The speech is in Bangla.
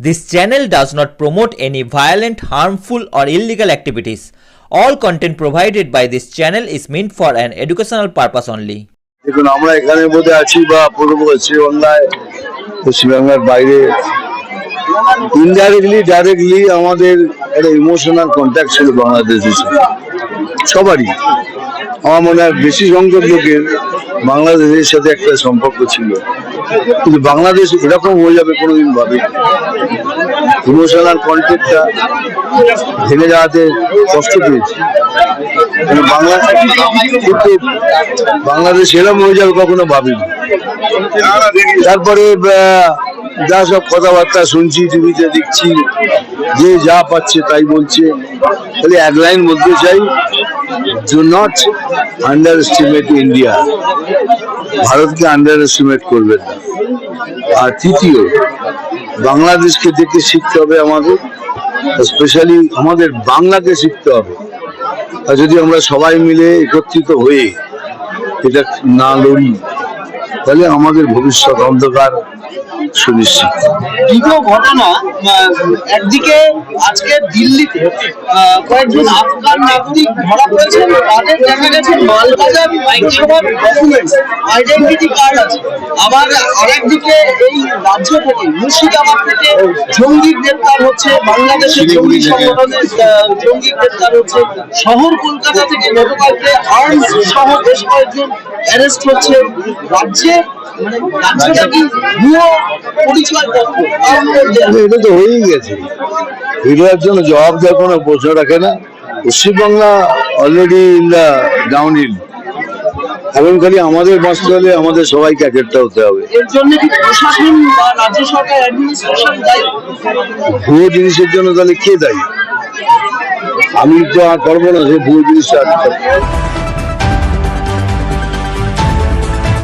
This channel does not promote any violent, harmful, or illegal activities. All content provided by this channel is meant for an educational purpose only. দেখুন আমরা এখানে বোধহয় আছি বা পূর্ব পশ্চিমবাংলায় পশ্চিমবাংলার বাইরে ইনডাইরেক্টলি ডাইরেক্টলি আমাদের একটা ইমোশনাল কন্ট্যাক্ট ছিল বাংলাদেশের সাথে সবারই আমার মনে হয় বেশি সংখ্যক লোকের বাংলাদেশের সাথে একটা সম্পর্ক ছিল কিন্তু বাংলাদেশ এরকম হয়ে যাবে কোনোদিন ভাবে। ইমোশনাল কন্ট্যাক্টটা ভেঙে যাওয়াতে কষ্ট পেয়েছি। কিন্তু বাংলাদেশ এরকম হয়ে যাবে কখনো ভাবিনি। তারপরে যা সব কথাবার্তা শুনছি, টিভিতে দেখছি, যে যা পাচ্ছে তাই বলছে। খালি এক লাইন বলতে চাই do not underestimate India ভারতকে আন্ডার এস্টিমেট করবেন না। আর তৃতীয়, বাংলাদেশকে দেখে শিখতে হবে আমাদের স্পেশালি আমাদের বাংলাকে শিখতে হবে। আর যদি আমরা সবাই মিলে একত্রিত হয়ে এটা না লড়ি তাহলে আমাদের ভবিষ্যৎ অন্ধকার সুনিশ্চিত। দুটো ঘটনা একদিকে আজকে দিল্লিতে কয়েকজন আফগান নাগরিক ধরা পড়েছে তাদের দেখা গেছে মালবাজার আইনসভার ডকুমেন্টস আইডেন্টিটি কার্ড আছে। আবার আরেকদিকে এই রাজ্য থেকে মুর্শিদাবাদ থেকে জঙ্গি গ্রেপ্তার হচ্ছে বাংলাদেশের জঙ্গি সংগঠনের জঙ্গি গ্রেপ্তার হচ্ছে। শহর কলকাতা থেকে গতকালকে আর্মস সহ বেশ কয়েকজন অ্যারেস্ট হচ্ছে রাজ্যে মানে এটা তো হয়েই গেছে। এগুলোর জন্য জবাব দেওয়ার কোনো প্রশ্ন রাখে না। Paschimbangla already in the down hill এখন খালি আমাদের বাঁচতে হলে আমাদের সবাইকে এক একটা হতে হবে। ভুয়ো জিনিসের জন্য তাহলে কে দায়ী? আমি তো আর করব না সে ভুয়ো জিনিসটা আটকাতে।